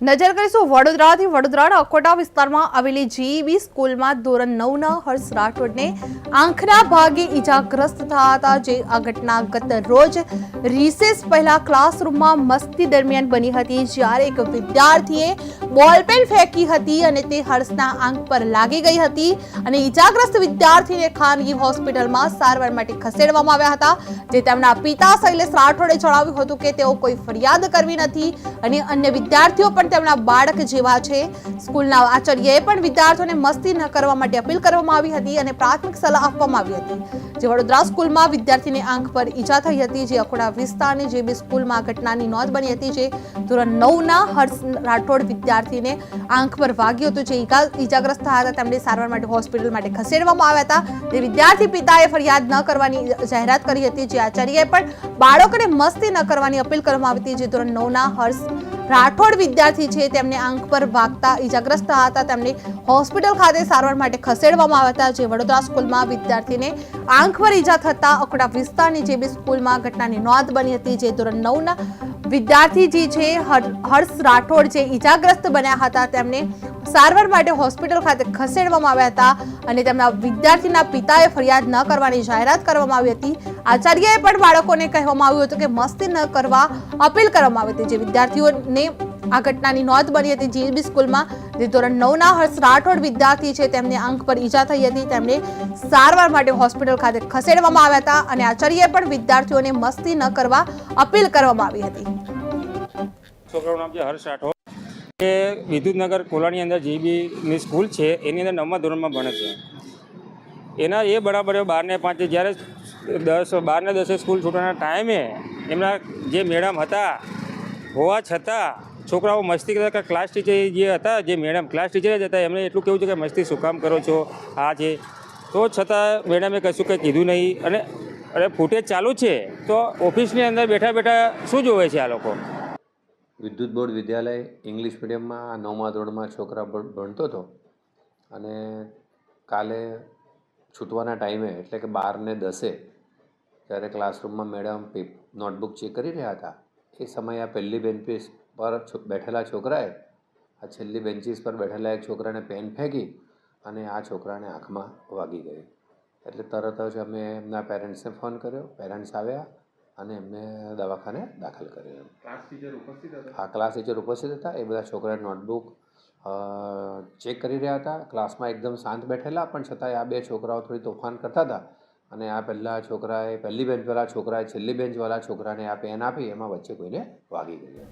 નજર કરીશું વડોદરાથી. વડોદરાના અકોટા વિસ્તારમાં આવેલી જીઈબી સ્કૂલમાં ધોરણ નવના હર્ષ રાઠોડને આંખના ભાગે ઈજાગ્રસ્ત થયા હતા, જે આ ઘટના ગત રોજ રિસેસ પહેલા ક્લાસરૂમમાં મસ્તી દરમિયાન બની હતી, જ્યારે એક વિદ્યાર્થીએ બોલપેન ફેંકી હતી અને તે હર્ષના આંખ પર લાગી ગઈ હતી અને ઈજાગ્રસ્ત વિદ્યાર્થીને ખાનગી હોસ્પિટલમાં સારવાર માટે ખસેડવામાં આવ્યા હતા, જે તેમના પિતા શૈલેષ રાઠોડે જણાવ્યું હતું કે તેઓ કોઈ ફરિયાદ કરવી નથી અને અન્ય વિદ્યાર્થીઓ પણ તેમના બાળક જેવા છે. સ્કૂલના આચાર્યએ પણ વિદ્યાર્થીઓને મસ્તી ન કરવા માટે અપીલ કરવામાં આવી હતી અને પ્રાથમિક સલાહ આપવામાં આવી હતી. જે વડોદરા સ્કૂલમાં વિદ્યાર્થીની આંખ પર ઈજા થઈ હતી, જે અકોડા વિસ્તારની જે બી સ્કૂલમાં ઘટનાની નોંધ બની હતી, જે ધોરણ નવના હર્ષ રાઠોડ વિદ્યાર્થીને આંખ પર વાગ્યું હતું, જે ઈજા- ઈજાગ્રસ્ત થયા હતા. તેમને સારવાર માટે હોસ્પિટલ માટે ખસેડવામાં આવ્યા હતા. તે વિદ્યાર્થી પિતાએ ફરિયાદ ન કરવાની જાહેરાત કરી હતી, જે આચાર્યએ પણ બાળકોને મસ્તી ન કરવાની અપીલ કરવામાં આવી હતી, જે ધોરણ નવના હર્ષ રાઠોડ વિદ્યાર્થી છે, તેમને આંખ પર વાગતા ઈજાગ્રસ્ત હતા. તેમને હોસ્પિટલ ખાતે સારવાર માટે ખસેડવામાં આવ્યા હતા, જે વડોદરા સ્કૂલમાં વિદ્યાર્થીને આંખ પર ઈજા થતા અકોડા વિસ્તારની જે બી સ્કૂલમાં ઘટનાની નોંધ બની હતી, જે ધોરણ નવના વિદ્યાર્થી જે છે, હર- હર્ષ રાઠોડ જે ઈજાગ્રસ્ત બન્યા હતા, તેમને સારવાર માટે હોસ્પિટલ ખાતે ખસેડવામાં આવ્યા હતા અને તેમના વિદ્યાર્થીના પિતાએ ફરિયાદ ન કરવાની જાહેરાત કરવામાં આવી હતી. આચાર્યએ પણ બાળકોને કહેવામાં આવ્યું હતું કે મસ્તી ન કરવા અપીલ કરવામાં આવી હતી. જે વિદ્યાર્થીઓને આ ઘટનાની નોંધ બની હતી જીએબી સ્કૂલમાં, જે ધોરણ નવના હર્ષ રાઠોડ વિદ્યાર્થી છે, તેમને અંક પર ઈજા થઈ હતી. તેમને સારવાર માટે હોસ્પિટલ ખાતે ખસેડવામાં આવ્યા હતા અને આચાર્યએ પણ વિદ્યાર્થીઓને મસ્તી ન કરવા અપીલ કરવામાં આવી હતી. છોકરાનું નામ છે હર્ષ રાઠોડ. એ વિદ્યુતનગર કોલાની અંદર જે બીની સ્કૂલ છે, એની અંદર નવમા ધોરણમાં ભણે છે. એના એ બરાબર બારને પાંચે જ્યારે દસ, બારને દસે સ્કૂલ છૂટવાના ટાઈમે એમના જે મેડમ હતા, હોવા છતાં છોકરાઓ મસ્તી કરતા ક્લાસ ટીચર જે હતા, જે મેડમ ક્લાસ ટીચર જ હતા, એમણે એટલું કેવું છે કે મસ્તી શું કામ કરો છો, આ છે. તો છતાં મેડમે કશું કંઈ કીધું નહીં અને અરે ફૂટેજ ચાલુ છે, તો ઓફિસની અંદર બેઠા બેઠા શું જોવે છે આ લોકો? વિદ્યુત બોર્ડ વિદ્યાલય ઇંગ્લિશ મીડિયમમાં નવમા ધોરણમાં છોકરા ભણ- ભણતો હતો. અને કાલે છૂટવાના ટાઈમે, એટલે કે બાર ને દસે જ્યારે ક્લાસરૂમમાં મેડમ નોટબુક ચેક કરી રહ્યા હતા. એ સમયે આ પહેલી બેન્ચીસ પર બેઠેલા છોકરાએ, આ છેલ્લી બેન્ચીસ પર બેઠેલા એક છોકરાને પેન ફેંકી અને આ છોકરાને આંખમાં વાગી ગઈ. એટલે તરત જ અમે એમના પેરેન્ટ્સને ફોન કર્યો. પેરેન્ટ્સ આવ્યા. અને એમને દવાખાને દાખલ કર્યો હા ક્લાસ ટીચર ઉપસ્થિત હતા. એ બધા છોકરા નોટબુક ચેક કરી રહ્યા હતા. ક્લાસમાં એકદમ શાંત બેઠેલા પણ છતાંય આ બે છોકરાઓ થોડી તોફાન કરતા હતા. અને આ પહેલાં છોકરાએ પહેલી બેન્ચવાળા છોકરાએ છેલ્લી બેન્ચવાળા છોકરાને આ પેન આપી એમાં વચ્ચે કોઈને વાગી ગઈ